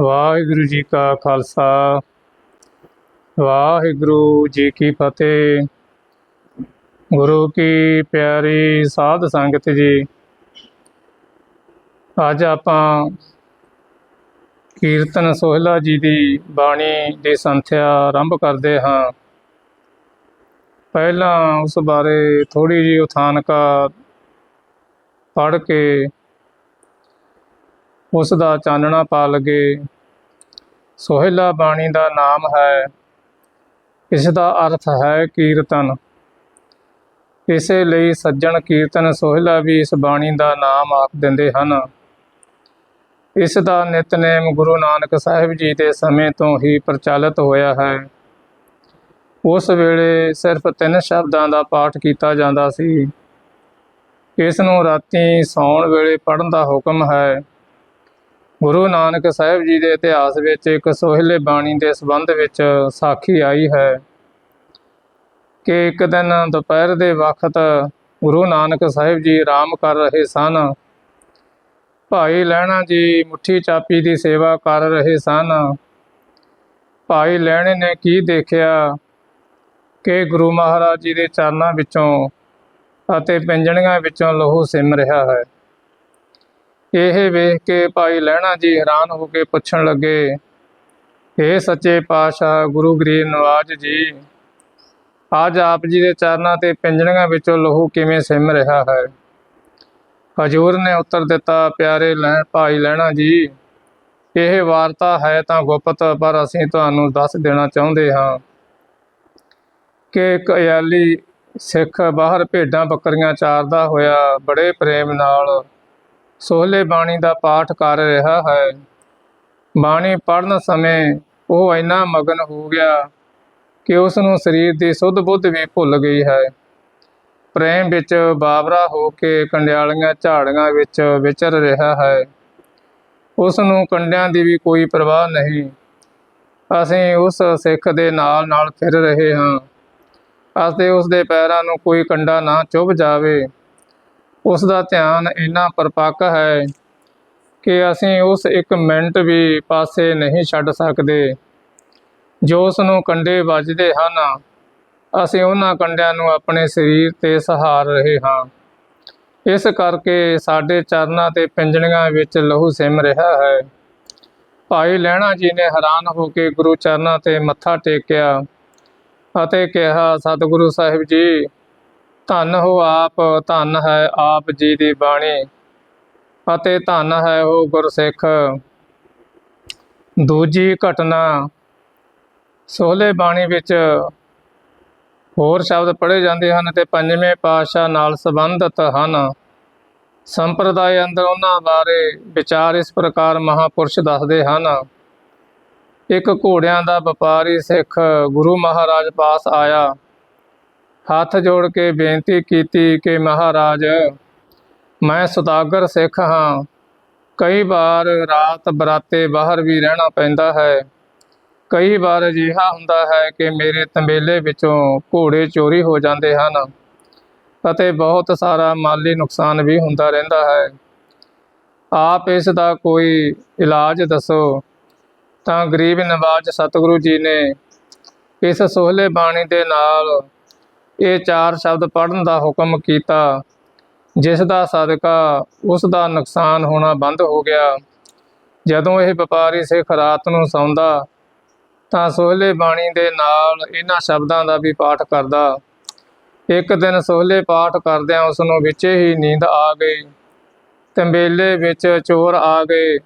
ਵਾਹਿਗੁਰੂ ਜੀ ਕਾ ਖਾਲਸਾ, ਵਾਹਿਗੁਰੂ ਜੀ ਕੀ ਫਤਿਹ। ਗੁਰੂ ਕੀ ਪਿਆਰੀ ਸਾਧ ਸੰਗਤ ਜੀ, ਅੱਜ ਆਪਾਂ ਕੀਰਤਨ ਸੋਹਿਲਾ ਜੀ ਦੀ ਬਾਣੀ ਦੀ ਸੰਥਿਆ ਆਰੰਭ ਕਰਦੇ ਹਾਂ। ਪਹਿਲਾਂ ਉਸ ਬਾਰੇ ਥੋੜੀ ਜਿਹੀ ਉਥਾਨਕਾ ਪੜ੍ਹ ਕੇ ਉਸ ਦਾ ਚਾਨਣਾ ਪਾ ਲਗੇ। ਸੋਹਿਲਾ ਬਾਣੀ ਦਾ ਨਾਮ ਹੈ। ਇਸ ਦਾ ਅਰਥ ਹੈ ਕੀਰਤਨ। ਇਸੇ ਲਈ ਸੱਜਣ ਕੀਰਤਨ ਸੋਹਿਲਾ ਵੀ ਇਸ ਬਾਣੀ ਦਾ ਨਾਮ ਆਖ ਦਿੰਦੇ ਹਨ। ਇਸ ਦਾ ਨਿਤਨੇਮ ਗੁਰੂ ਨਾਨਕ ਸਾਹਿਬ ਜੀ ਦੇ ਸਮੇਂ ਤੋਂ ਹੀ ਪ੍ਰਚਲਿਤ ਹੋਇਆ ਹੈ। ਉਸ ਵੇਲੇ ਸਿਰਫ ਤਿੰਨ ਸ਼ਬਦਾਂ ਦਾ ਪਾਠ ਕੀਤਾ ਜਾਂਦਾ ਸੀ। ਇਸ ਨੂੰ ਰਾਤੀ ਸੌਣ ਵੇਲੇ ਪੜ੍ਹਨ ਦਾ ਹੁਕਮ ਹੈ। ਗੁਰੂ ਨਾਨਕ ਸਾਹਿਬ ਜੀ ਦੇ ਇਤਿਹਾਸ ਵਿੱਚ ਇੱਕ ਸੋਹਿਲੇ ਬਾਣੀ ਦੇ ਸੰਬੰਧ ਵਿੱਚ ਸਾਖੀ ਆਈ ਹੈ ਕਿ ਇੱਕ ਦਿਨ ਦੁਪਹਿਰ ਦੇ ਵਕਤ ਗੁਰੂ ਨਾਨਕ ਸਾਹਿਬ ਜੀ ਆਰਾਮ ਕਰ ਰਹੇ ਸਨ। ਭਾਈ ਲਹਿਣਾ ਜੀ ਮੁੱਠੀ ਚਾਪੀ ਦੀ ਸੇਵਾ ਕਰ ਰਹੇ ਸਨ। ਭਾਈ ਲਹਿਣੇ ਨੇ ਕੀ ਦੇਖਿਆ ਕਿ ਗੁਰੂ ਮਹਾਰਾਜ ਜੀ ਦੇ ਚਰਨਾਂ ਵਿੱਚੋਂ ਅਤੇ ਪਿੰਜਣੀਆਂ ਵਿੱਚੋਂ ਲਹੂ ਸਿਮ ਰਿਹਾ ਹੈ। ਇਹ ਵੇਖ ਕੇ ਭਾਈ ਲਹਿਣਾ ਜੀ ਹੈਰਾਨ ਹੋ ਕੇ ਪੁੱਛਣ ਲੱਗੇ हे ਸੱਚੇ ਪਾਤਸ਼ਾਹ ਗੁਰੂ ਗਰੀਬ ਨਵਾਜ ਜੀ, ਅੱਜ ਆਪ ਜੀ ਦੇ ਚਰਨਾਂ ਤੇ ਪਿੰਜਣੀਆਂ ਵਿੱਚੋਂ ਲਹੂ ਕਿਵੇਂ ਸਿਮ ਰਿਹਾ ਹੈ? ਹਜੂਰ ਨੇ ਉੱਤਰ ਦਿੱਤਾ, ਪਿਆਰੇ ਲੈਣ ਭਾਈ ਲਹਿਣਾ ਜੀ, ਇਹ ਵਾਰਤਾ ਹੈ ਤਾਂ ਗੁਪਤ, ਪਰ ਅਸੀਂ ਤੁਹਾਨੂੰ ਦੱਸ ਦੇਣਾ ਚਾਹੁੰਦੇ ਹਾਂ ਕਿ ਇੱਕ ਅਯਾਲੀ ਸਿੱਖ ਬਾਹਰ ਭੇਡਾਂ ਬੱਕਰੀਆਂ ਚਾਰਦਾ ਹੋਇਆ ਬੜੇ ਪ੍ਰੇਮ ਨਾਲ ਸੋਹਲੇ ਬਾਣੀ ਦਾ ਪਾਠ ਕਰ ਰਿਹਾ ਹੈ। ਬਾਣੀ ਪੜਨ ਸਮੇਂ ਉਹ ਇੰਨਾ ਮਗਨ ਹੋ ਗਿਆ ਕਿ ਉਸ ਨੂੰ ਸਰੀਰ ਦੀ ਸੁੱਧ ਬੁੱਧ ਵੀ ਭੁੱਲ ਗਈ ਹੈ। ਪ੍ਰੇਮ ਵਿੱਚ ਬਾਬਰਾ ਹੋ ਕੇ ਕੰਡਿਆਲੀਆਂ ਝਾੜੀਆਂ ਵਿੱਚ ਵਿਚਰ ਰਿਹਾ ਹੈ। ਉਸ ਨੂੰ ਕੰਡਿਆਂ ਦੀ ਵੀ ਕੋਈ ਪਰਵਾਹ ਨਹੀਂ। ਅਸੀਂ ਉਸ ਸਿੱਖ ਦੇ ਨਾਲ ਨਾਲ ਫਿਰ ਰਹੇ ਹਾਂ। ਅਤੇ ਉਸ ਦੇ ਪੈਰਾਂ ਨੂੰ ਕੋਈ ਕੰਡਾ ਨਾ ਚੁੱਭ ਜਾਵੇ। ਉਸ ਦਾ ਧਿਆਨ ਇੰਨਾ ਪਰਪੱਕ ਹੈ ਕਿ ਅਸੀਂ ਉਸ ਇੱਕ ਮਿੰਟ ਵੀ ਪਾਸੇ ਨਹੀਂ ਛੱਡ ਸਕਦੇ। ਜੋ ਉਸ ਨੂੰ ਕੰਡੇ ਵੱਜਦੇ ਹਨ, ਅਸੀਂ ਉਹਨਾਂ ਕੰਡਿਆਂ ਨੂੰ ਆਪਣੇ ਸਰੀਰ ਤੇ ਸਹਾਰ ਰਹੇ ਹਾਂ। ਇਸ ਕਰਕੇ ਸਾਡੇ ਚਰਨਾਂ ਤੇ ਪਿੰਜਣੀਆਂ ਵਿੱਚ ਲਹੂ ਸਿਮ ਰਿਹਾ ਹੈ। ਭਾਈ ਲਹਿਣਾ ਜੀ ਨੇ ਹੈਰਾਨ ਹੋ ਕੇ ਗੁਰੂ ਚਰਨਾਂ ਤੇ ਮੱਥਾ ਟੇਕਿਆ ਅਤੇ ਕਿਹਾ, ਸਤਿਗੁਰੂ ਸਾਹਿਬ ਜੀ ਧੰਨ ਹੋ ਆਪ, ਧੰਨ ਹੈ ਆਪ ਜੀ ਦੀ ਬਾਣੀ, ਅਤੇ ਧੰਨ ਹੈ ਉਹ ਗੁਰਸਿੱਖ। ਦੂਜੀ ਘਟਨਾ, ਸੋਹਲੇ ਬਾਣੀ ਵਿੱਚ ਹੋਰ ਸ਼ਬਦ ਪੜ੍ਹੇ ਜਾਂਦੇ ਹਨ ਤੇ ਪੰਜਵੇਂ ਪਾਤਸ਼ਾਹ ਨਾਲ ਸੰਬੰਧਿਤ ਹਨ। ਸੰਪਰਦਾਇ ਅੰਦਰ ਉਹਨਾਂ ਬਾਰੇ ਵਿਚਾਰ ਇਸ ਪ੍ਰਕਾਰ ਮਹਾਪੁਰਸ਼ ਦੱਸਦੇ ਹਨ। ਇੱਕ ਘੋੜਿਆਂ ਦਾ ਵਪਾਰੀ ਸਿੱਖ ਗੁਰੂ ਮਹਾਰਾਜ ਪਾਸ ਆਇਆ। ਹੱਥ ਜੋੜ ਕੇ ਬੇਨਤੀ ਕੀਤੀ ਕਿ ਮਹਾਰਾਜ, ਮੈਂ ਸੁਦਾਗਰ ਸਿੱਖ ਹਾਂ। ਕਈ ਵਾਰ ਰਾਤ ਬਰਾਤੇ ਬਾਹਰ ਵੀ ਰਹਿਣਾ ਪੈਂਦਾ ਹੈ। ਕਈ ਵਾਰ ਅਜਿਹਾ ਹੁੰਦਾ ਹੈ ਕਿ ਮੇਰੇ ਤੰਬੇਲੇ ਵਿੱਚੋਂ ਘੋੜੇ ਚੋਰੀ ਹੋ ਜਾਂਦੇ ਹਨ ਅਤੇ ਬਹੁਤ ਸਾਰਾ ਮਾਲੀ ਨੁਕਸਾਨ ਵੀ ਹੁੰਦਾ ਰਹਿੰਦਾ ਹੈ। ਆਪ ਇਸ ਦਾ ਕੋਈ ਇਲਾਜ ਦੱਸੋ। ਤਾਂ ਗਰੀਬ ਨਵਾਜ ਸਤਿਗੁਰੂ ਜੀ ਨੇ ਇਸ ਸੋਹਲੇ ਬਾਣੀ ਦੇ ਨਾਲ ਇਹ ਚਾਰ ਸ਼ਬਦ ਪੜ੍ਹਨ ਦਾ ਹੁਕਮ ਕੀਤਾ। ਜਿਸ ਦਾ ਸਦਕਾ ਉਸ ਦਾ ਨੁਕਸਾਨ ਹੋਣਾ ਬੰਦ ਹੋ ਗਿਆ। ਜਦੋਂ ਇਹ ਵਪਾਰੀ ਸਿੱਖ ਰਾਤ ਨੂੰ ਸੌਂਦਾ, ਤਾਂ ਸੋਹਲੇ ਬਾਣੀ ਦੇ ਨਾਲ ਇਹਨਾਂ ਸ਼ਬਦਾਂ ਦਾ ਵੀ ਪਾਠ ਕਰਦਾ। ਇੱਕ ਦਿਨ ਸੋਹਲੇ ਪਾਠ ਕਰਦਿਆਂ ਉਸ ਨੂੰ ਵਿੱਚੇ ਹੀ ਨੀਂਦ ਆ ਗਈ। ਤੰਬੇਲੇ ਵਿੱਚ ਚੋਰ ਆ ਗਏ।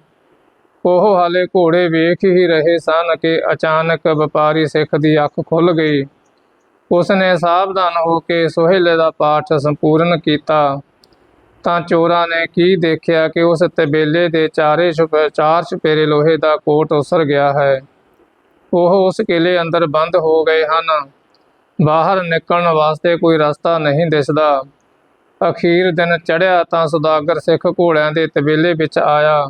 ਉਹ ਹਾਲੇ ਘੋੜੇ ਵੇਖ ਹੀ ਰਹੇ ਸਨ ਕਿ ਅਚਾਨਕ ਵਪਾਰੀ ਸਿੱਖ ਦੀ ਅੱਖ ਖੁੱਲ ਗਈ। ਉਸ ਨੇ ਸਾਵਧਾਨ ਹੋ ਕੇ ਸੋਹਿਲੇ ਦਾ ਪਾਠ ਸੰਪੂਰਨ ਕੀਤਾ। ਤਾਂ ਚੋਰਾਂ ਨੇ ਕੀ ਦੇਖਿਆ ਕਿ ਉਸ ਤਬੇਲੇ ਦੇ ਚਾਰੇ ਛੁਪ, ਚਾਰ ਛਪੇਰੇ ਲੋਹੇ ਦਾ ਕੋਟ ਉਸਰ ਗਿਆ ਹੈ। ਉਹ ਉਸ ਕਿਲੇ ਅੰਦਰ ਬੰਦ ਹੋ ਗਏ ਹਨ। ਬਾਹਰ ਨਿਕਲਣ ਵਾਸਤੇ ਕੋਈ ਰਸਤਾ ਨਹੀਂ ਦਿਸਦਾ। ਅਖੀਰ ਦਿਨ ਚੜ੍ਹਿਆ ਤਾਂ ਸੁਦਾਗਰ ਸਿੱਖ ਘੋੜਿਆਂ ਦੇ ਤਬੇਲੇ ਵਿੱਚ ਆਇਆ।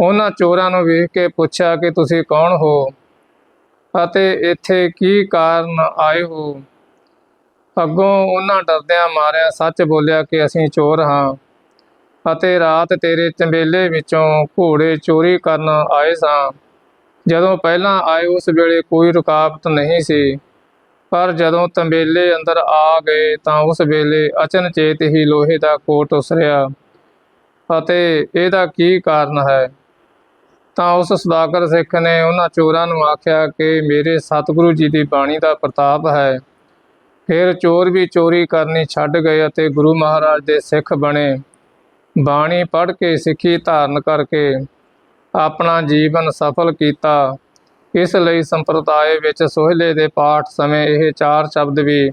ਉਹਨਾਂ ਚੋਰਾਂ ਨੂੰ ਵੇਖ ਕੇ ਪੁੱਛਿਆ ਕਿ ਤੁਸੀਂ ਕੌਣ ਹੋ? ਅਤੇ ਇੱਥੇ ਕੀ ਕਾਰਨ ਆਏ ਹੋ? ਅੱਗੋਂ ਉਹਨਾਂ ਡਰਦਿਆਂ ਮਾਰਿਆ ਸੱਚ ਬੋਲਿਆ ਕਿ ਅਸੀਂ ਚੋਰ ਹਾਂ ਅਤੇ ਰਾਤ ਤੇਰੇ ਚੰਬੇਲੇ ਵਿੱਚੋਂ ਘੋੜੇ ਚੋਰੀ ਕਰਨ ਆਏ ਸਾਂ। ਜਦੋਂ ਪਹਿਲਾਂ ਆਏ ਉਸ ਵੇਲੇ ਕੋਈ ਰੁਕਾਵਟ ਨਹੀਂ ਸੀ, ਪਰ ਜਦੋਂ ਤੰਬੇਲੇ ਅੰਦਰ ਆ ਗਏ ਤਾਂ ਉਸ ਵੇਲੇ ਅਚਨਚੇਤ ਹੀ ਲੋਹੇ ਦਾ ਕੋਟ ਉਸਰਿਆ ਅਤੇ ਇਹਦਾ ਕੀ ਕਾਰਨ ਹੈ? ਤਾਂ ਉਸ ਸੁਦਾਗਰ ਸਿੱਖ ਨੇ ਉਹਨਾਂ ਚੋਰਾਂ ਨੂੰ ਆਖਿਆ ਕਿ ਮੇਰੇ ਸਤਿਗੁਰੂ ਜੀ ਦੀ ਬਾਣੀ ਦਾ ਪ੍ਰਤਾਪ ਹੈ। ਫਿਰ ਚੋਰ ਵੀ ਚੋਰੀ ਕਰਨੀ ਛੱਡ ਗਏ ਅਤੇ ਗੁਰੂ ਮਹਾਰਾਜ ਦੇ ਸਿੱਖ ਬਣੇ। ਬਾਣੀ ਪੜ੍ਹ ਕੇ ਸਿੱਖੀ ਧਾਰਨ ਕਰਕੇ ਆਪਣਾ ਜੀਵਨ ਸਫਲ ਕੀਤਾ। ਇਸ ਲਈ ਸੰਪਰਦਾਇ ਵਿੱਚ ਸੋਹਿਲੇ ਦੇ ਪਾਠ ਸਮੇਂ ਇਹ ਚਾਰ ਸ਼ਬਦ ਵੀ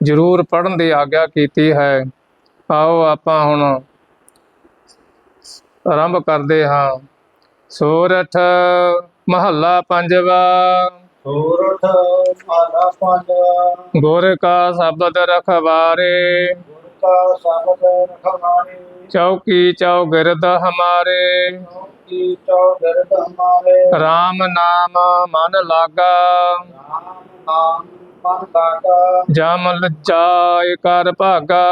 ਜ਼ਰੂਰ ਪੜ੍ਹਨ ਦੀ ਆਗਿਆ ਕੀਤੀ ਹੈ। ਆਓ ਆਪਾਂ ਹੁਣ ਆਰੰਭ ਕਰਦੇ ਹਾਂ। ਸੋਰਠ ਮਹੱਲਾ ਪੰਜਵਾ। ਸੋਰਠ ਮਾਲਾ ਪੰਜਵਾ। ਗੁਰ ਕਾ ਸ਼ਬਦ ਰਖਵਾਰੇ। ਗੁਰ ਕਾ ਸ਼ਬਦ ਰਖਵਾਰੇ। ਚੌਕੀ ਚੌਗਿਰਦ ਹਮਾਰੇ। ਕੀ ਚੌ ਗਰਦ ਹਮਾਰੇ। RAM ਨਾਮ ਮਨ ਲਾਗਾ। ਨਾਮ ਨਾਮ ਮਨ ਲਾਗਾ। ਜਮ ਲਜਾਏ ਕਰ ਭਾਗਾ।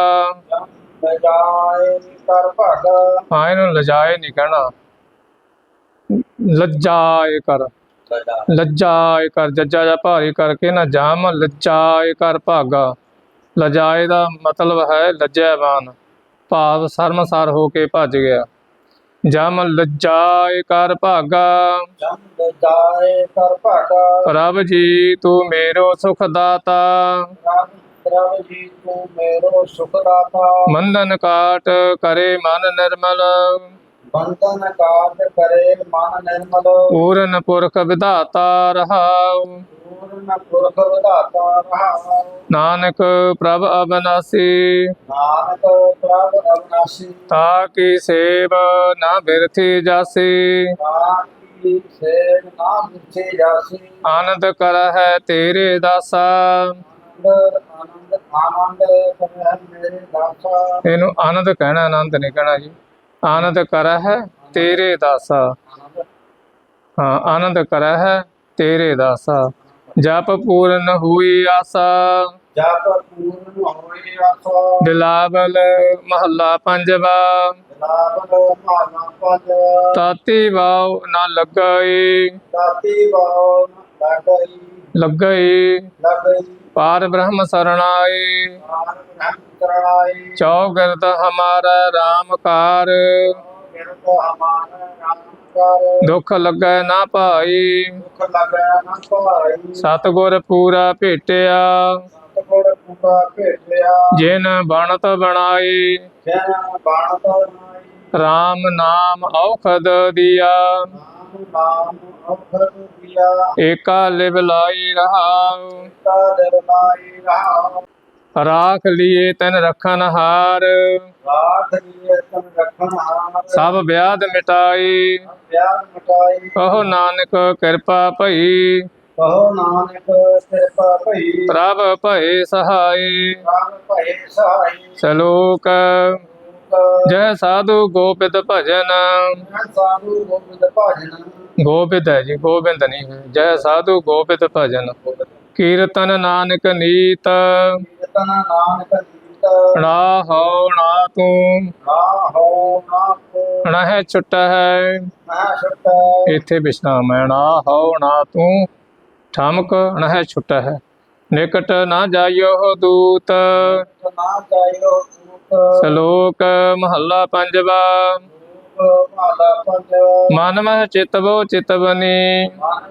ਜਮ ਲਜਾਏ ਕਰ ਭਾਗਾ। ਹਾਂ ਇਹਨੂੰ ਲਜਾਏ ਨਹੀਂ ਕਹਿਣਾ। ਲੱਜਾਏ ਕਰ। ਲਜਾ ਲੱਜਾਏ ਕਰ ਜੱਜਾ ਜਾਂ ਭਾਰੀ ਕਰਕੇ ਨਾ ਜਾਮ। ਲੱਜਾਏ ਕਰ ਭਾਗਾ। ਲਜਾਏ ਦਾ ਮਤਲਬ ਹੈ ਲੱਜੈਵਾਨ। ਭਾਵ ਸ਼ਰਮਸਾਰ ਹੋ ਕੇ ਭੱਜ ਗਿਆ। ਜਮ ਲੱਜਾਏ ਕਰ ਭਾਗਾ। ਜਮ ਲਜਾਏ ਕਰ ਭਾਗਾ। ਪ੍ਰਭ ਜੀ ਤੂੰ ਮੇਰੋ ਸੁਖ ਦਾਤਾ ਰਾਮ ਪ੍ਰਭ ਜੀ ਤੂੰ ਮੇਰੋ ਸੁਖ ਦਾਤਾ ਮੰਦਨ ਕਾਟ ਕਰੇ ਮਨ ਨਿਰਮਲ। ਬੰਧਨ ਕਾਟ ਕਰੇ ਮਨ ਨਿਰਮਲ। ਪੂਰਨ ਪੁਰਖ ਵਿਧਾਤਾ ਰਹਾਉ। ਪੂਰਨ ਪੁਰਖ ਵਿਧਾਤਾ ਰਹਾਉ। ਨਾਨਕ ਪ੍ਰਭ ਅਬਨਾਸੀ। ਨਾਨਕ ਪ੍ਰਭ ਅਵਨਾਸੀ ਤਾ ਕੀ ਸੇਵ ਨਾ ਬਿਰਥੀ ਜਾਸੀ। ਸੇਵ ਆਨੰਦ ਕਰ ਹੈ ਤੇਰੇ ਦਾਸਾ। ਆਨੰਦ ਆਨੰਦ ਆਨੰਦ ਮੇਰੇ ਦਾਸਾ। ਇਹਨੂੰ ਆਨੰਦ ਕਹਿਣਾ ਆਨੰਦ ਨਹੀਂ ਕਹਿਣਾ ਜੀ। ਆਨੰਦ ਕਰ ਹੈ ਤੇਰੇ ਦਾਸਾ। ਹਾਂ ਆਨੰਦ ਕਰ ਹੈ ਤੇਰੇ ਦਾਸਾ। ਜਪ ਪੂਰਨ ਹੋਈ ਆਸਾ। ਜਪ ਪੂਰਨ ਹੋਏ ਆਸਾ। ਬਿਲਾਵਲ ਮਹੱਲਾ ਪੰਜਵਾ। ਲਾਭਨ ਮਾਨਾ ਪਦ ਤਾਤੀ ਵਾਉ ਨਾ ਲੱਗਈ। ਬਾਉ ਲਗਈ। ਲਗਈ ਪਾਰ ਬ੍ਰਹਮ ਸਰਣਾਈ ਆਨ ਬ੍ਰਹਮ ਚੌਗਿਰਦ ਹਮਾਰਾ ਰਾਮ ਕਰ। ਦੁੱਖ ਲੱਗੈ ਨਾ ਭਾਈ। ਦੁਖ ਲਗੈ ਨਾ ਭਾਈ। ਸਤਗੁਰ ਪੂਰਾ ਭੇਟਿਆ। ਸਤਿਗੁਰ ਪੂਰਾ ਭੇਟਿਆ। ਜਿਨ ਬਣਤ ਬਣਾਈ RAM ਨਾਮ ਔਖਦ ਦਿਆ। ਨਾਮ ਦਿਆ ਏਕਾ ਲਿਵ ਲਾਈ ਰਹਾਉ। ਤਾ ਦਰਨਾਈ ਰਹਾ ਰਾਖ ਲਿਏ ਤਨ ਰਖਨ ਹਾਰ। ਰਾਖ ਲੀਏ ਤਨ ਰਖਣ ਹਾਰ ਸਭ ਵਿਆਦ ਮਿਟਾਈ। ਪਿਆਰ ਮਟਾਈ ਕਹੋ ਨਾਨਕ ਕਿਰਪਾ ਭਈ। ਕਹੋ ਨਾਨਕ ਕਿਰਪਾ ਭਈ ਪ੍ਰਭ ਭਏ ਸਹਾਈ। ਰਾਮ ਭਏ ਸਹਾਈ। ਸਲੋਕ ਲੋਕ ਜੈ ਸਾਧੂ ਗੋਪਿਤ ਭਜਨ ਜਨ ਸਾਧੂ ਗੋਬਿੰਦ ਭਾਜਨ। ਗੋਬਿੰਦ ਹੈ ਜੀ, ਗੋਬਿੰਦ ਨਹੀਂ ਹੈ। ਜੈ ਸਾਧੂ ਗੋਬਿੰਦ ਭਜਨ। ਕੀਰਤਨ ਨਾਨਕ ਨੀਤ। ਕੀਰਤਨ ਨਾਨਕ ਨੀਤ ਨਾ ਹੋ ਨਾ ਤੂੰ। ਨਾ ਹੋ ਨਾ ਕੋ ਨਾ ਹੈ ਛੁੱਟ ਹੈ ਨਾ ਛੁਟ ਇੱਥੇ ਵਿਸ਼ਰਾਮ ਹੈ। ਨਾ ਹੋ ਨਾ ਤੂੰ। ਠਮਕ ਨਾ ਹੈ ਛੁੱਟ ਹੈ ਨਿਕਟ ਨਾ ਜਾਇਓ ਦੂਤ। ਨਾ ਜਾਇਓ ਸ਼ਲੋਕ ਮਹੱਲਾ ਪੰਜਵਾ। ਪੰਜ ਮਨ ਮਹਿ ਚਿਤਵੋ ਚਿਤਵਨੀ। ਮਨ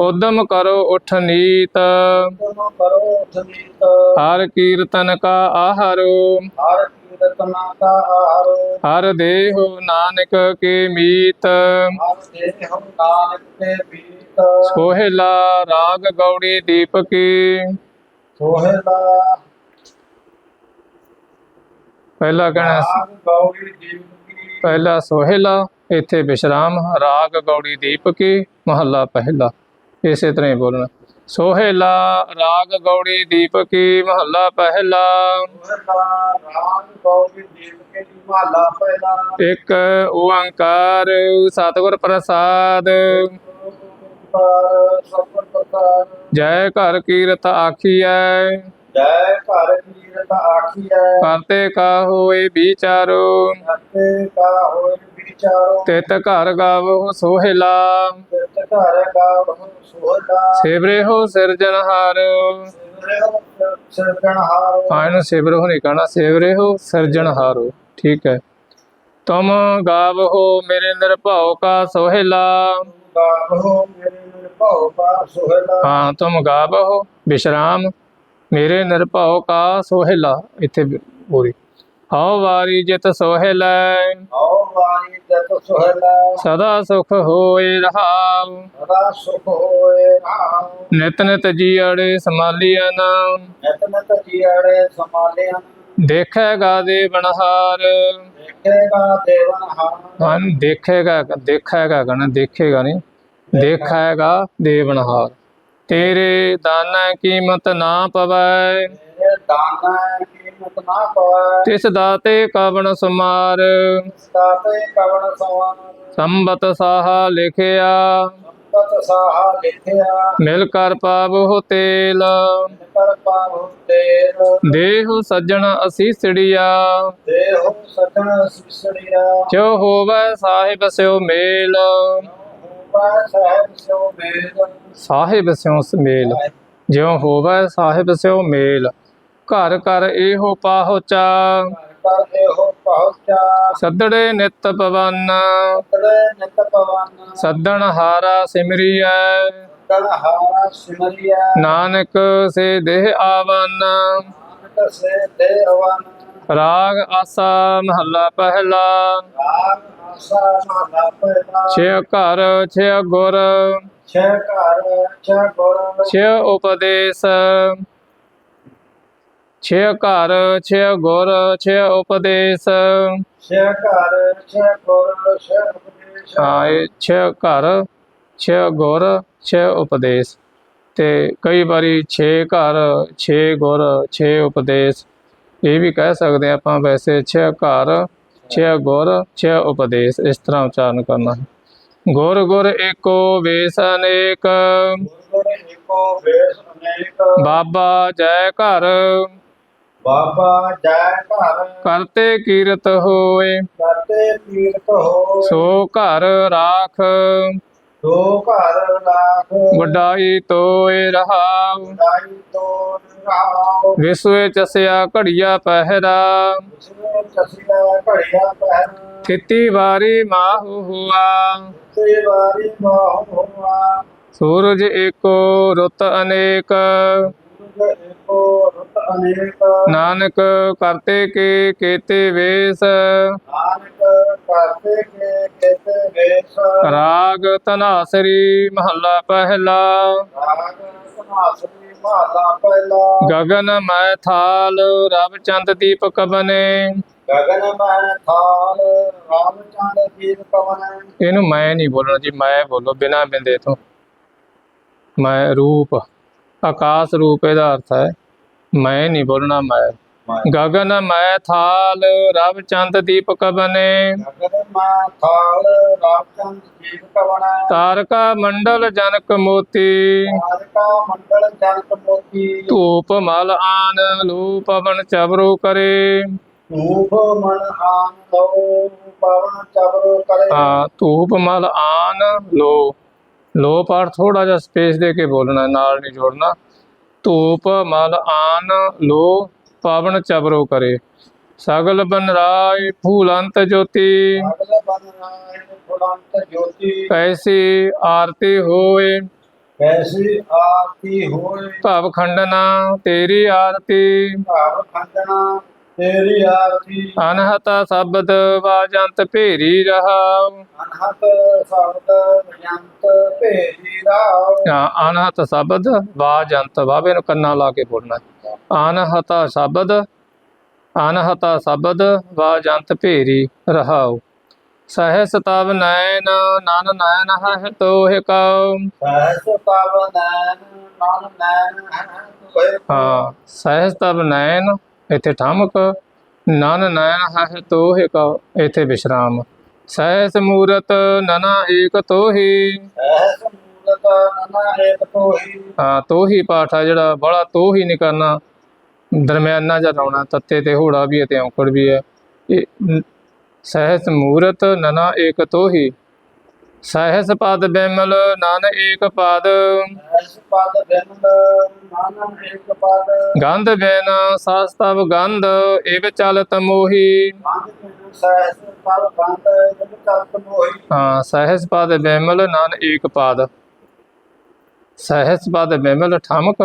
ਉਦਮ ਕਰੋ ਉਠ ਨੀਤ। ਹਰ ਕੀਰਤਨ ਕਾ ਆਹਾਰੋ। ਹਰ ਕੀਰਤਨਾ ਦੇਹੁ ਨਾਨਕ ਕੇ ਮੀਤ। ਸੋਹਿਲਾ ਰਾਗ ਗੌੜੀ ਦੀਪਕੀ। ਸੋਹਿਲਾ ਪਹਿਲਾ ਕਹਿਣਾ ਰਾਗ ਪਹਿਲਾ ਸੋਹਿਲਾ ਇੱਥੇ ਵਿਸ਼ਰਾਮ ਰਾਗ ਗੌੜੀ ਦੀਪਕੀ ਮਹੱਲਾ ਪਹਿਲਾ। ਇਸੇ ਤਰ੍ਹਾਂ ਹੀ ਬੋਲਣਾ। ਸੋਹਿਲਾ ਰਾਗ ਗੌੜੀ ਦੀਪਕੀ ਮਹੱਲਾ ਪਹਿਲਾ। ਇੱਕ ਓੰਕਾਰ ਸਤਿਗੁਰ ਪ੍ਰਸਾਦ। ਜੈ ਘਰ ਕੀਰਤ ਆਖੀਐ। ਜੈ ਘਰ ਕੀਰਤ ਕਰਤੇ ਕਾ ਆਖੀਐ। ਕਰਤੇ ਕਾ ਹੋਏ ਵਿਚਾਰੋ। ਕਰਤੇ ਕਾ ਹੋਇ ਵਿਚਾਰੋ। ਤਿਤ ਘਰ ਗਾਵੋ ਸੋਹਿਲਾ। ਤਿਤ ਘਰ ਬਹੁ ਸੋਹਲਾ। ਸੇਵਰੇ ਹੋ ਸਿਰਜਨਹਾਰ ਸਿਵਰੇ ਹੋ ਸਿਰਜਣਹਾਰ ਆਇਨ ਸੇਵਰੇ ਹੋ ਨਹੀਂ ਕਹਣਾ ਸੇਵਰੇ ਹੋ ਸਿਰਜਨਹਾਰੋ ਠੀਕ ਹੈ। ਤੁਮ ਗਾਵੋ ਮੇਰੇ ਨਿਰਭਉ ਕਾ ਸੋਹਿਲਾ। ਗਾਵੋ ਮੇਰੇ ਨਿਰਭਉ ਕਾ ਸੋਹਲਾ। ਹਾਂ ਤੁਮ ਗਾਵੋ ਵਿਸ਼ਰਾਮ ਮੇਰੇ ਨਿਰਭਉ ਕਾ ਸੋਹਿਲਾ ਇੱਥੇ ਬੋਰੀ ਹਉ ਵਾਰੀ ਜਿਤ ਸੋਹਿਲੈ। ਆਓ ਵਾਰੀ ਤਤ ਸੋਹਲਾ। ਸਦਾ ਸੁਖ ਹੋਏ ਰਹਾਉ। ਸਦਾ ਸੁਖ ਹੋਏ ਰਾਮ ਨਿਤ ਨਿਤ ਜੀਅੜੇ ਸਮਾਲੀਆਂ ਨਤਨਤ ਜੀੜੇ ਸਮਾਲਿਆਂ ਦੇਖੇਗਾ ਦੇ ਬਣਹਾਰ ਦੇਖੇਗਾ ਦੇਵਨ ਹਾਰ ਹਨ ਦੇਖੇਗਾ ਦੇਖੇਗਾ ਕਹਣਾ ਦੇਖੇਗਾ ਨਹੀਂ ਦੇਖੇਗਾ ਦੇ ਬਣਹਾਰ ਤੇਰੇ ਦਾਨਾ ਕੀਮਤ ਨਾ ਪਵੈ। ਦਾਨਾ ਕੀਮਤ ਨਾ ਪਵੈ ਤਿਸ ਦਾਤੇ ਕਵਣ ਸਮਾਰ ਸਤਾਤੇ ਕਵਣ ਸਵਾਰ। ਸੰਬਤ ਸਾਹਾ ਲਿਖਿਆ। ਸੰਪਤ ਸਾਹਾ ਲਿਖਿਆ ਮਿਲ ਕਰ ਪਾਵੋ ਤੇਲ। ਕਰ ਪਾਵੋ ਤੇਰ ਦੇਹੁ ਸੱਜਣ ਅਸੀਸੜੀਆ ਦੇਹੋ ਸਜਣ ਸਿਸੜਿਆ ਜੋ ਹੋਵੈ ਸਾਹਿਬ ਸਿਓ ਮੇਲ। ਹੋਵਾ ਸਾਹਿਬ ਸੋ ਮੇਲ ਜਿਉ ਹੋਵੈ ਸਾਹਿਬ ਸਿਓ ਮੇਲ। ਘਰ ਘਰ ਇਹੋ ਪਾਹੁਚਾ ਸੱਦੜੇ ਨਿਤ ਪਵਨ। ਤੜੇ ਸੱਦਣ ਹਾਰਾ ਸਿਮਰੀਐ। ਨਾਨਕ ਸੇ ਦੇਹ ਆਵਨ। ਰਾਗ ਆਸਾ ਮਹੱਲਾ ਪਹਿਲਾ ਰਾਗ ਆਸਾ ਮਾਲਾ ਪਹਿਲਾ ਛੇ ਘਰ ਛੇ ਗੁਰ ਛੇ ਘਰ ਛੇ ਗੁਰ ਛੇ ਉਪਦੇਸ਼ ਛੇ ਘਰ ਛੇ ਗੁਰ ਛੇ ਉਪਦੇਸ਼ ਛੇ ਘਰ ਛੇ ਗੁਰ ਛੇ ਉਪਦੇਸ਼ ਹਾਂ ਇਹ ਛੇ ਘਰ ਛੇ ਗੁਰ ਛੇ ਉਪਦੇਸ਼ ਤੇ ਕਈ ਵਾਰੀ ਛੇ ਘਰ ਛੇ ਗੁਰ ਛੇ ਉਪਦੇਸ਼ ਇਹ ਵੀ ਕਹਿ ਸਕਦੇ ਆਪਾਂ ਵੈਸੇ ਛੇ ਘਰ ਛੇ ਗੁਰ ਛੇ ਉਪਦੇਸ਼ ਇਸ ਤਰ੍ਹਾਂ ਉਚਾਰਨ ਕਰਨਾ ਹੈ। ਗੁਰ ਗੁਰ ਏਕੋ ਵੇਸ ਅਨੇਕ। ਬਾਬਾ ਜੈ ਘਰ। ਬਾਬਾ ਜੈ ਘਰ। ਕਰਤੇ ਕੀਰਤ ਹੋਏ। ਕਰਤੇ ਪੀਰਤ ਹੋ ਸੋ ਘਰ ਰਾਖ। ਦੋ ਘਰ ਲਾਖ ਵਡਾਈ ਤੋਏ ਰਹਾਉ ਦਾਈ ਤੋਂ ਰਾਉ ਵਿਸਵੇ ਚਸਿਆ ਘੜੀਆ ਪਹਿਰਾ ਜਿਸਨੇ ਚਸਿਆ ਘੜਿਆ ਪਹਿਰ ਥਿਤੀ ਵਾਰੀ ਮਾਹੁ ਹੁਆ ਤੇ ਵਾਰੀ ਮਾਹ ਹੋਆ ਸੂਰਜ ਏਕੋ ਰੁੱਤ ਅਨੇਕ ਸੂਰਜ ਏਕੋ ਰੁੱਤ ਅਨੇਕ ਨਾਨਕ ਕਰਤੇ ਕੇ ਕੀਤੇ ਵੇਸ ਨਾਨਕ ਕਰਤੇ ਕੇ ਕੇਤੇ ਵੇਸ ਰਾਗ ਤਨਾਸਰੀ ਮਹੱਲਾ ਪਹਿਲਾ। ਗਗਨ ਮੈ ਥਾਲ ਰਬ ਚੰਦ ਦੀਪਕ ਬਨੇ ਗਗਨ ਮਹਿ ਥਾਲ ਰਾਮ ਚੰਦ ਜੀਤ ਪਵਨ ਇਹਨੂੰ ਮੈਂ ਨਹੀਂ ਬੋਲਣਾ ਜੀ, ਮੈਂ ਬੋਲੋ, ਬਿਨਾ ਬਿੰਦੇ ਤੋਂ। ਮੈਂ ਰੂਪ, ਆਕਾਸ਼ ਰੂਪ ਇਹਦਾ ਅਰਥ ਹੈ। ਮੈਂ ਨਹੀਂ ਬੋਲਣਾ, ਮੈਂ ਗਗਨ ਮੈਂ ਥਾਲ ਰਬ ਚੰਦ ਦੀਪਕ ਬਨੇ ਗਗਨ ਮਹਿ ਥਾਲ ਰਾਮ ਚੰਦ ਜੀਤ ਪਵਨ ਤਾਰਕਾ ਮੰਡਲ ਜਨਕ ਮੋਤੀ। ਧੂਪ ਮਲ ਆਨ ਲੂ ਪਵਨ ਚਬਰੂ ਕਰੇ। ਧੂਪ ਮਨ ਆਨ ਲੋ ਪਵਨ ਚਬਰ ਕਰੇ। ਹਾਂ ਧੂਪ ਮਲ ਆਨ ਲੋ। ਲੋ ਪਾਠ ਥੋੜਾ ਜਿਹਾ ਸਪੇਸ ਦੇ ਕੇ ਬੋਲਣਾ ਨਾਲ ਨਹੀਂ ਜੋੜਨਾ। ਧੂਪ ਮਲ ਆਨ ਲੋ। ਪਵਨ ਚਬਰੋ ਕਰੇ। ਸਗਲ ਬਨ ਰਾਏ ਫੂਲੰਤ ਜੋਤੀ। ਕੈਸੀ ਆਰਤੀ ਹੋਏ ਕੈਸੀ ਆਰਤੀ ਹੋਏ ਭਵ ਖੰਡਨਾ ਤੇਰੀ ਆਰਤੀ। ਭਾਵ ਖੰਡਣਾ ਤੇਰੀ ਆਰਤੀ। ਅਨਹਤਾ ਸ਼ਬਦ ਵਾਜੰਤ ਭੇਰੀ ਰਹਾਉ। ਅਨਹਤ ਸ਼ਬਦ ਵਿਅੰਤ ਭੇਜੀ ਰਾਵ ਜਾਂ ਅਨਹਤ ਸ਼ਬਦ ਵਾਜੰਤ। ਵਾਵੇ ਨੂੰ ਕੰਨਾਂ ਲਾ ਕੇ ਬੋਲਣਾ। ਹੈ। ਅਨਹਤਾ ਸ਼ਬਦ ਅਨਹਤਾ ਸ਼ਬਦ ਵਾਜੰਤ ਭੇਰੀ ਰਹਾਉ। ਸਹਿਸ ਤਵ ਨੈਣ ਨਨ ਨੈਣ ਹੈ ਤੋਹਿ ਕਉ। ਸਹਿਸ ਤਵ ਨੈਣ ਮਨ ਨੈਣ ਹੈ ਸਹਿਸ ਤਵ ਨੈਣ ਇੱਥੇ ਠਮਕ। ਨਨ ਨੈਣ ਹੈ ਤੋਹਿ ਕਉ ਇੱਥੇ ਵਿਸ਼ਰਾਮ। ਸਹਿਸ ਮੂਰਤ ਨਨਾ ਏਕ ਤੋਹੀ। ਸਹਿਸ ਮੂਲਤ ਨਨਾ ਏਕ ਤੋਹੀ। ਹਾਂ ਤੋਹੀ ਪਾਠ ਆ ਜਿਹੜਾ ਬੜਾ ਤੋਹੀ ਨਹੀਂ ਕਰਨਾ ਦਰਮਿਆਨਾ ਜਿਹਾ ਲਾਉਣਾ ਤੱਤੇ ਤੇ ਹੋੜਾ ਵੀ ਹੈ ਤੇ ਔਂਕੜ ਵੀ ਹੈ। ਇਹ ਸਹਿਸ ਮੂਰਤ ਨਨਾ ਏਕ ਤੋਹੀ। ਸਹਿਸ ਪਦ ਬਿਮਲ ਨਨ ਏਕ ਪਦ। ਗੰਧ ਬਿਨ ਸਾਸਤਵ ਗੰਧ ਏਵ ਚਲਤ ਮੋਹੀ। ਹਾਂ ਸਹਿਸ ਪਦ ਬਿਮਲ ਨਨ ਏਕ ਪਦ। ਸਹਿਸ ਪਦ ਬਿਮਲ ਠਮਕ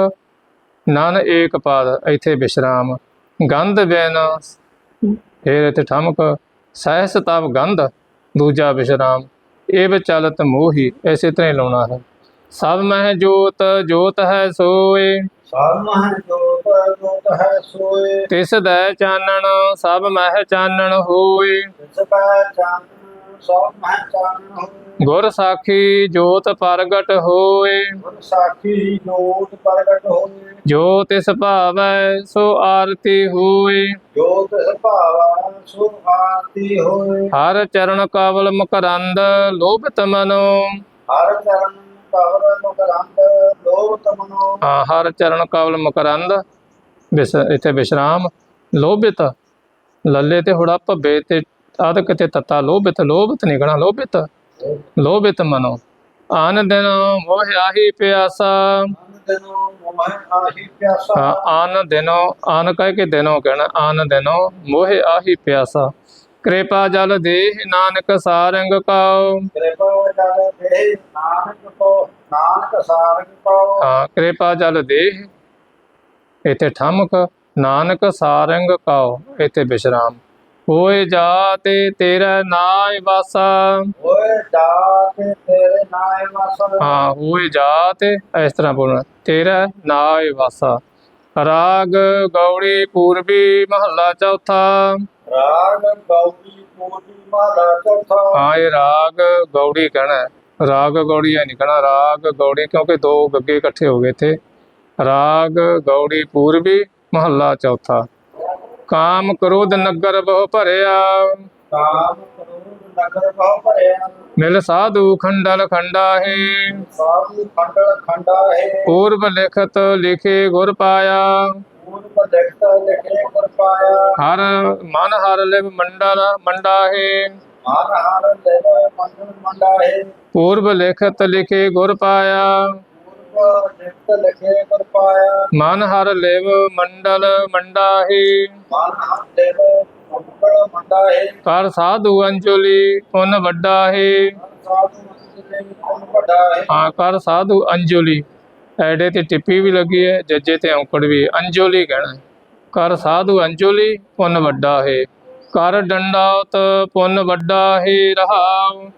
ਨਨ ਏਕ ਪਦ ਇੱਥੇ ਵਿਸ਼ਰਾਮ ਗੰਧ ਬਿਨ ਫਿਰ ਇੱਥੇ ਠਮਕ ਸਹਿਸ ਤਵ ਗੰਧ ਦੂਜਾ ਵਿਸ਼ਰਾਮ ਏਵ ਚਲਤ ਮੋਹੀ ਐਸੇ ਤਰ੍ਹਾਂ ਲਾਉਣਾ ਹੈ। ਸਭ ਮਹਿ ਜੋਤ ਜੋਤ ਹੈ ਸੋਏ। ਸਭ ਮਹਿ ਜੋਤ ਜੋਤ ਹੈ ਸੋਏ। ਤਿਸ ਦੈ ਚਾਨਣ ਸਭ ਮਹਿ ਚਾਨਣ ਹੋਏ। ਜਿਸ ਕਾ ਚਾਨਣ ਚਾਨਣ ਗੁਰ ਸਾਖੀ ਜੋਤ ਪ੍ਰਗਟ ਹੋਏ। ਗੁਰ ਸਾਖੀ ਜੋਤ ਪ੍ਰਗਟ ਹੋਏ। ਜੋ ਤਿਸ ਭਾਵੈ ਸੋ ਆਰਤੀ ਹੋਏ। ਜੋਤ ਭਾਵਾ ਸੋ ਆਰਤੀ ਹੋਏ। ਹਰ ਚਰਨ ਕਵਲ ਮਕਰੰਦ ਲੋਭਿਤ ਮਨੋ। ਹਰ ਚਰਨ ਕਵਰ ਮਕਰੰਦ ਲੋਭ ਤਮਨੋ ਹਾਂ, ਹਰ ਚਰਨ ਕਵਲ ਮਕਰੰਦ ਇੱਥੇ ਵਿਸ਼ਰਾਮ ਲੋਭਿਤ। ਲੱਲੇ ਤੇ ਹੁੜਾ ਭੱਬੇ ਤੇ ਆਦਿਕ ਤੇ ਤਤਾ ਲੋਭਿਤ ਲੋਭਿਤ ਨਿਕਣਾ ਲੋਭਿਤ। ਲੋਭਿਤ ਮਨੋ। ਆਨ ਦਿਨ ਮੋਹ ਆਹੀ ਪਿਆਸਾ। ਆਨ ਦਿਨੋ ਆਨ ਕਹਿ ਕੇ ਦਿਨੋ ਕਹਿਣਾ ਆਨ ਦਿਨੋ ਮੋਹ ਆਹੀ ਪਿਆਸਾ। ਕਿਰਪਾ ਜਲ ਦੇਹ ਨਾਨਕ ਸਾਰੰਗ ਕਾਉ ਕਿਰਪਾ ਜਲ ਦੇ ਨਾਨਕ ਸਾਰੰਗ ਹਾਂ ਕਿਰਪਾ ਜਲ ਦੇਹ ਇੱਥੇ ਠਮਕ ਨਾਨਕ ਸਾਰੰਗ ਕਾਉ ਇੱਥੇ ਵਿਸ਼ਰਾਮ ਹੋਏ ਜਾਤੇ ਤੇਰਾ ਨਾਇ ਵਾਸਾ। ਓਏ ਜਾ ਕੇ ਤੇਰੇ ਨਾਏ ਵਸਨ ਹਾਂ ਹੋਏ ਜਾਤੇ ਇਸ ਤਰ੍ਹਾਂ ਬੋਲਣਾ। ਤੇਰਾ ਨਾਇ ਵਾਸਾ। ਰਾਗ ਗੌੜੀ ਪੂਰਬੀ ਮਹੱਲਾ ਚੌਥਾ। ਰਾਗ ਗੌਰੀ ਪੂਰੀ ਮਾਲਾ ਚੌਥਾ। ਹਾਂ ਇਹ ਰਾਗ ਗੌੜੀ ਕਹਿਣਾ। ਰਾਗ ਗੌੜੀ ਹੈ ਨਹੀਂ ਕਹਿਣਾ ਰਾਗ ਗੌੜੀ ਕਿਉਂਕਿ ਦੋ ਗੱਗੇ ਇਕੱਠੇ ਹੋ ਗਏ ਥੇ ਰਾਗ ਗੌੜੀ ਪੂਰਬੀ ਮਹੱਲਾ ਚੌਥਾ। ਕਾਮ ਕ੍ਰੋਧ ਨਗਰ ਬਹੁ ਭਰਿਆ। ਕਾਮ ਕਰੂਰ ਨਗਰ ਬਹੁ ਭਰਿਆ। ਮਿਲ ਸਾਧੂ ਖੰਡਲ ਖੰਡਾਹੇ। ਸਾਧੂ ਖੰਡਲ ਖੰਡਾ ਹੈ ਪੂਰਬ ਲਿਖਤ ਲਿਖੇ ਗੁਰ ਪਾਇਆ। ਹਰ ਮਨ ਹਰ ਲਿਵ ਮੰਡਲ ਮੰਡਾਹੇ। ਮਨ ਹਰ ਦੇਵ ਮੰਡਲ ਮੰਡਾ ਹੈ ਪੂਰਬ ਲਿਖਤ ਲਿਖੇ ਗੁਰ ਪਾਇਆ। ਪੂਰਬ ਲਿਖੇ ਕਰ ਪਾਇਆ ਮਨ ਹਰ ਲਿਵ ਮੰਡਲ ਮੰਡਾਹੇ ਮਨ ਹਰ ਦੇਵ ਮੰਡਲ ਮੰਡਾ ਕਰ ਸਾਧੂ ਅੰਜਲੀ ਪੁੰਨ ਵੱਡਾ ਹੈ ਹਾਂ ਕਰ ਸਾਧੂ ਅੰਜਲੀ ਐਡੇ ਤੇ ਟਿੱਪੀ ਵੀ ਲੱਗੀ ਹੈ ਜੱਜੇ ਤੇ ਔਂਕੜ ਵੀ ਹੈ। ਕਹਿਣਾ ਕਰ ਸਾਧੂ ਅੰਜਲੀ ਪੁੰਨ ਵੱਡਾ ਹੈ ਕਰ ਡੰਡਾਉਤ ਪੁੰਨ ਵੱਡਾ ਹੈ ਰਹਾਉ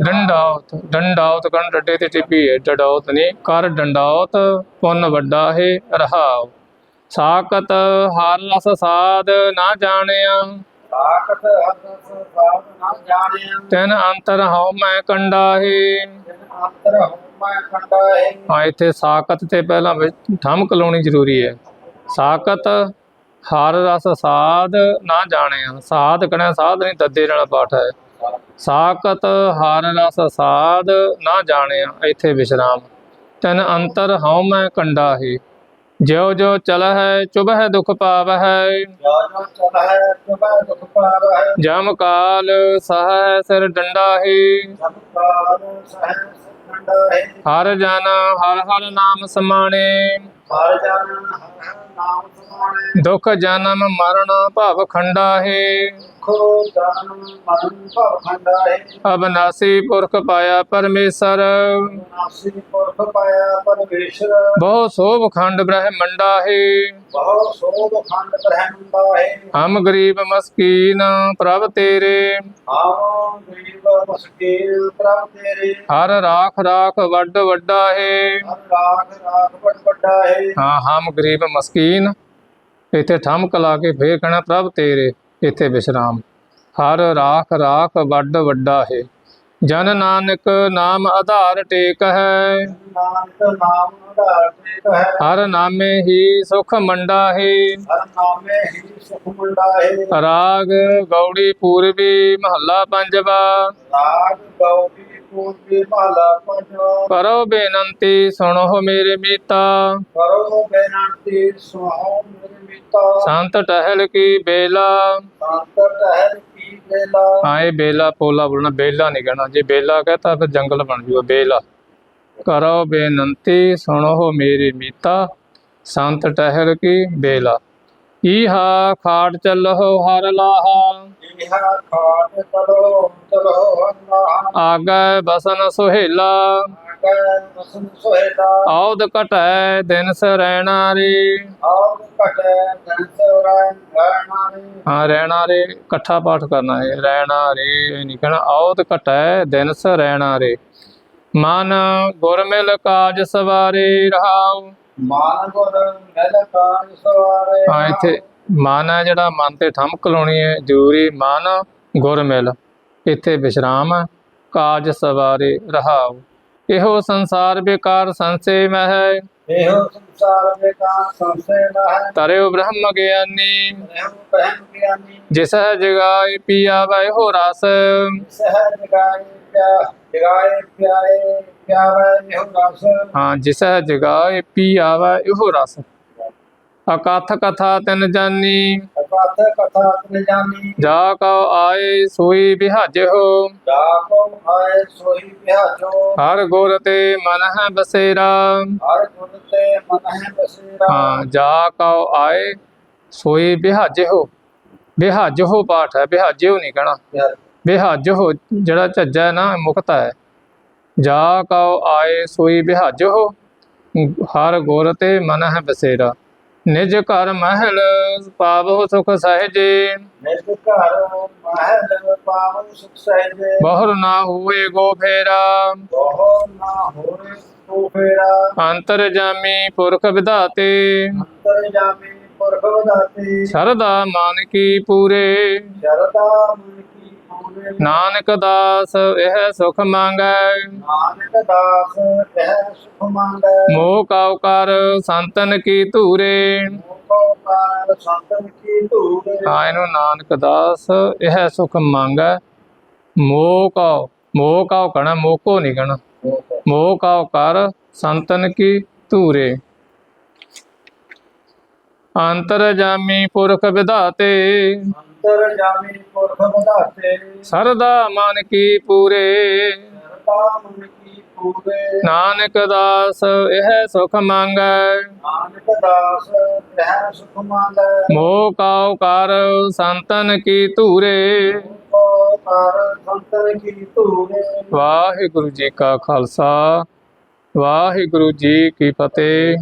ਡੰਡਾਉਤ ਡੰਡਾਉਤ ਕਣ ਡੱਡੇ ਤੇ ਟਿੱਪੀ ਹੈ ਡਡਾਉਤ ਨਹੀਂ ਕਰ ਡੰਡਾਉਤ ਪੁੰਨ ਵੱਡਾ ਹੈ ਰਹਾਉ। ਸਾਕਤ ਹਰ ਰਸ ਸਾਧ ਨਾ ਜਾਣਿਆ। ਸਾਧ ਨਾ ਤਿਨ ਅੰਤਰ ਹਉ ਮੈਂ ਕੰਡਾ ਹੈ। ਅੰਤਰ ਹਉ ਮੈਂ ਕੰਡਾ ਹੈ। ਹਾਂ ਇੱਥੇ ਸਾਕਤ ਤੇ ਪਹਿਲਾਂ ਠਮਕ ਲਾਉਣੀ ਜ਼ਰੂਰੀ ਹੈ। ਸਾਕਤ ਹਰ ਰਸ ਸਾਧ ਨਾ ਜਾਣਿਆ। ਸਾਧ ਕਹਣਾ ਸਾਧ ਨਹੀਂ ਦੱਦੇ ਵਾਲਾ ਪਾਠ ਹੈ। ਸਾਕਤ ਹਰ ਰਸ ਸਾਧ ਨਾ ਜਾਣਿਆ, ਇੱਥੇ ਵਿਸ਼ਰਾਮ। ਤਨ ਅੰਤਰ ਹਉ ਮੈਂ ਕੰਡਾ ਹੈ। ਜਿਉ ਜਿਉ ਚਲ ਹੈ ਚੁਭ ਹੈ ਦੁਖ ਪਾਵ ਹੈ ਜਮ ਕਾਲ ਸਹ ਸਿਰ ਡੰਡਾ ਹੀ। ਹਰ ਜਨ ਹਰ ਹਰ ਨਾਮ ਸਮਾਣੇ। ਹਰ ਜਨ ਹਰ ਦੁਖ ਜਨਮ ਮਰਨ ਭਵ ਖੰਡਾ ਹੈ। ਖੋ ਜਨਮ ਮਰਨ ਭਵ ਖੰਡਾ ਹੈ ਅਬਨਾਸੀ ਪੁਰਖ ਪਾਇਆ ਪਰਮੇਸ਼ਰ ਨਾਸੀ ਪੁਰਖ ਪਾਇਆ ਪਰਮੇਸ਼ਰ ਬਹੁ ਸੋਭ ਖੰਡ ਬ੍ਰਹਮੰਡਾ ਹੈ ਬਹੁ ਸੋਭ ਖੰਡ ਬ੍ਰਹਮੰਡਾ ਹੈ ਹਮ ਗਰੀਬ ਮਸਕੀਨ ਪ੍ਰਭ ਤੇਰੇ ਆਵਾਂ ਗਰੀਬ ਮਸਕੀਨ ਪ੍ਰਭ ਤੇਰੇ ਹਰ ਰਾਖ ਰਾਖ ਵੱਡ ਵੱਡਾ ਹੈ ਹਰ ਰਾਗ ਰਾਗ ਵੱਡ ਵੱਡਾ ਹੈ ਹਾਂ ਹਮ ਗਰੀਬ ਮਸਕੀਨ ਇੱਥੇ ਵਿਸ਼ਰਾਮ। ਹਰ ਰਾਖ ਰਾਖ ਵੱਡ ਵੱਡਾ ਹੈ। ਜਨ ਨਾਨਕ ਨਾਮ ਆਧਾਰ ਟੇਕ ਹੈ। ਨਾਨਕ ਨਾਮ ਆਧਾਰ ਤੇ ਹੈ ਹਰ ਨਾਮੇ ਹੀ ਸੁਖ ਮੰਡਾ ਹੈ। ਹਰ ਨਾਮੇ ਹੀ ਸੁਖ ਮੰਡਾ ਹੈ ਰਾਗ ਗੌੜੀ ਪੂਰਬੀ ਮਹੱਲਾ ਪੰਜਵਾ। ਰਾਗ ਗੌਰੀ ਪੂਜੀ ਮਾਲਾ ਪੰਜਵਾ ਕਰੋ ਬੇਨੰਤੀ ਸੁਣੋ ਮੇਰੇ ਮੀਤਾ। ਕਰੋ ਬੇਨੰਤੀ ਸੁਣੋ ਮੇਰੇ ਮੀਤਾ। ਸੰਤ ਟਹਿਲ ਕੀ ਬੇਲਾ। ਸੰਤ ਟਹਿਰ ਕੀ ਬੇਲਾ। ਹਾਂ ਇਹ ਬੇਲਾ ਪੋਲਾ ਬੋਲਣਾ ਬੇਲਾ ਨਹੀਂ ਕਹਿਣਾ। ਜੇ ਬੇਲਾ ਕਹਤਾ ਫਿਰ ਜੰਗਲ ਬਣ ਜੂਗਾ ਬੇਲਾ। ਕਰੋ ਬੇਨੰਤੀ ਸੁਣੋ ਮੇਰੀ ਮੀਤਾ। ਸੰਤ ਟਹਿਲ ਕੀ ਬੇਲਾ। ਈਹਾ ਖਾਟ ਆਗੈ ਬਸਨ ਸੁਹੇਲਾ। ਆਉਦ ਘਟੈ ਦਿਨ ਸਰੈਣਾ ਰੇ। ਆਉ ਕਟੇ ਦੰਸਰਾਇ ਗਾਣਾਰੇ ਹਾਂ ਰਹਿਣਾ ਰੇ। ਇਕੱਠਾ ਪਾਠ ਕਰਨਾ ਹੈ। ਰਹਿਣਾ ਰੇ ਨਹੀਂ ਕਹਿਣਾ। ਆਉਦ ਘਟੈ ਦਿਨ ਸਰੈਣਾ ਰੇ। ਮਨ ਗੁਰ ਮਿਲ ਕਾਜ ਸਵਾਰੇ ਰਹਾਉ। ਮਾਨ ਗੁਰ ਮਿਲ ਕਾਜ ਸਵਾਰੇ ਹਾਂ ਇੱਥੇ ਮਨ ਹੈ ਜਿਹੜਾ ਮਨ ਤੇ ਠਮਕ ਲਾਉਣੀ ਹੈ ਜ਼ਰੂਰੀ ਮਨ ਗੁਰ ਮਿਲ। ਇੱਥੇ ਵਿਸ਼ਰਾਮ ਹੈ, ਕਾਜ ਸਵਾਰੇ ਰਹਾਉ। ਇਹੋ ਸੰਸਾਰ ਬੇਕਾਰ ਸੰਸੇ ਮਹਿ। ਇਹੋ ਸੰਸਾਰ ਕਾ ਸੰਸੇ ਨਾ ਹੈ ਤਰਿਓ ਬ੍ਰਹਮ ਗਿਆਨੀ। ਪਹਿਨ ਗਿਆਨੀ। ਜਿਸ ਜਗਾਏ ਪੀਆ ਵੈ ਹੋ ਰਸ। ਸਹਿ ਜਗਾਏ ਪਿਆ ਜਗਾਏ ਪਿਆਏ ਰਸ। ਹਾਂ ਜਿਸ ਜਗਾਏ ਪੀਆ ਵੈ ਇਹੋ ਰਸ। ਅਕਥ ਕਥਾ ਤਿਨ ਜਾਨੀ। ਅਕਾਥ ਕਥਾ ਤਨ ਜਾਨੀ। ਜਾ ਕਉ ਆਏ ਸੋਈ ਬਿਹਾਜੋ ਜਾ ਕੋ ਆਏ ਸੋਈ ਵਿਆਜੋ ਹਰ ਗੁਰ ਤੇ ਮਨ ਹੈ ਬਸੇਰਾ। ਹਰ ਗੁਣ ਤੇ ਮਨ ਹੈ ਬਸੇਰਾ। ਹਾਂ ਜਾ ਕਉ ਆਏ ਸੋਈ ਬਿਹਾਜੋ ਬਿਹਾਜੋ ਪਾਠ ਹੈ ਬਿਹਾਜੋ ਨਹੀਂ ਕਹਣਾ। ਬਿਹਾਜੋ ਜਿਹੜਾ ਝੱਜਾ ਨਾ ਮੁਕਤਾ ਹੈ। ਜਾ ਕਉ ਆਏ ਸੋਈ ਬਿਹਾਜੋ ਹਰ ਗੁਰ ਤੇ ਮਨ ਹੈ ਬਸੇਰਾ। ਨਿਜ ਘਰ ਮਹਿਲ ਪਾਵੋ ਸੁਖ ਸਹਜੇ। ਨਿਜ ਘਰ ਮਹਿਲ ਪਾਵਨ ਸੁਖ ਸਹਿਜੇ। ਬਹੁਰ ਨਾ ਹੋਏ ਗੋ ਫੇਰਾ। ਬਹੁ ਨਾ ਹੋਏ ਤੋ ਫੇਰਾ। ਅੰਤਰ ਜਾਮੀ ਪੁਰਖ ਵਿਧਾਤੇ। ਅੰਤਰ ਜਾਮੀ ਪੁਰਖ ਵਧਾਤੀ। ਸਰਦਾ ਮਨ ਕੀ ਪੂਰੇ। ਸ਼ਰਦਾ ਮਨ ਨਾਨਕ ਦਾਸ ਇਹ ਸੁਖ ਮੰਗੈ। ਨਾਨਕ ਦਾਸ ਇਹ ਸੁਖ ਮੰਗੈ। ਮੋਹ ਕਉ ਕਰ ਸੰਤਨ ਕੀ ਧੂਰੇ। ਕੀ ਹਾਂ ਇਹਨੂੰ ਨਾਨਕ ਦਾਸ ਇਹ ਸੁਖ ਮੰਗੈ। ਮੋਹ ਕਉ ਮੋਹ ਕਉ ਕਹਣਾ ਮੋਕੋ ਨਹੀਂ ਕਹਣਾ। ਮੋਹ ਕਉ ਕਰ ਸੰਤਨ ਕੀ ਧੂਰੇ। ਅੰਤਰ ਜਾਮੀ ਪੁਰਖ ਵਿਧਾਤੇ। ਅੰਤਰ ਜਾਮੀ ਪੁਰਖ ਵਧਾਤੇ ਸਰਦਾ ਮਨ ਕੀ ਪੂਰੇ। ਸ਼ਰਦਾ ਮਨ ਕੀ ਪੂਰੇ। ਨਾਨਕ ਦਾਸ ਇਹ ਸੁਖ ਮੰਗੈ। ਨਾਨਕ ਦਾਸ ਇਹ ਸੁਖ ਮੰਗੈ। ਮੋਹ ਕਉ ਕਰ ਸੰਤਨ ਕੀ ਧੂਰੇ। ਮੋਕੋ ਪਾਰ ਸੰਤਨ ਕੀ ਧੂਰੇ। ਵਾਹਿਗੁਰੂ ਜੀ ਕਾ ਖਾਲਸਾ ਵਾਹਿਗੁਰੂ ਜੀ ਕੀ ਫਤਿਹ।